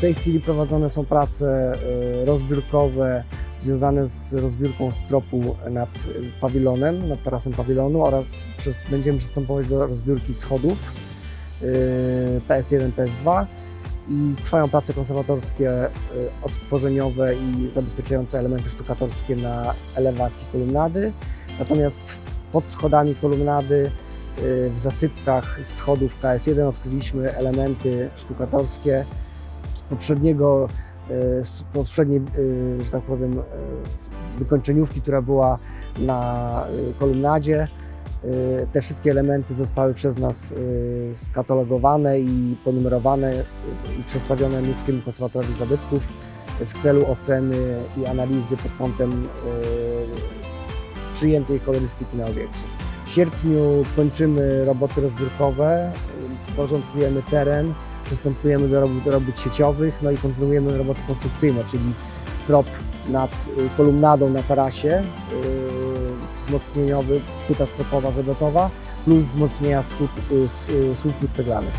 W tej chwili prowadzone są prace y, rozbiórkowe związane z rozbiórką stropu nad y, pawilonem, nad tarasem pawilonu oraz przez, będziemy przystępować do rozbiórki schodów y, PS1, PS2 i trwają prace konserwatorskie y, odtworzeniowe i zabezpieczające elementy sztukatorskie na elewacji kolumnady. Natomiast pod schodami kolumnady y, w zasypkach schodów KS1 odkryliśmy elementy sztukatorskie poprzedniego, z poprzedniej, y, że tak powiem, y, wykończeniówki, która była na kolumnadzie. Te wszystkie elementy zostały przez nas skatalogowane i ponumerowane i przedstawione Miejskiemu Konserwatorowi Zabytków w celu oceny i analizy pod kątem przyjętej kolorystyki na obiekcie. W sierpniu kończymy roboty rozbiórkowe, porządkujemy teren, przystępujemy do robót, do robót sieciowych, no i kontynuujemy roboty konstrukcyjne, czyli strop nad y, kolumnadą na tarasie, y, wzmocnieniowy, płyta stropowa, żebetowa, plus wzmocnienia y, y, słupów ceglanych.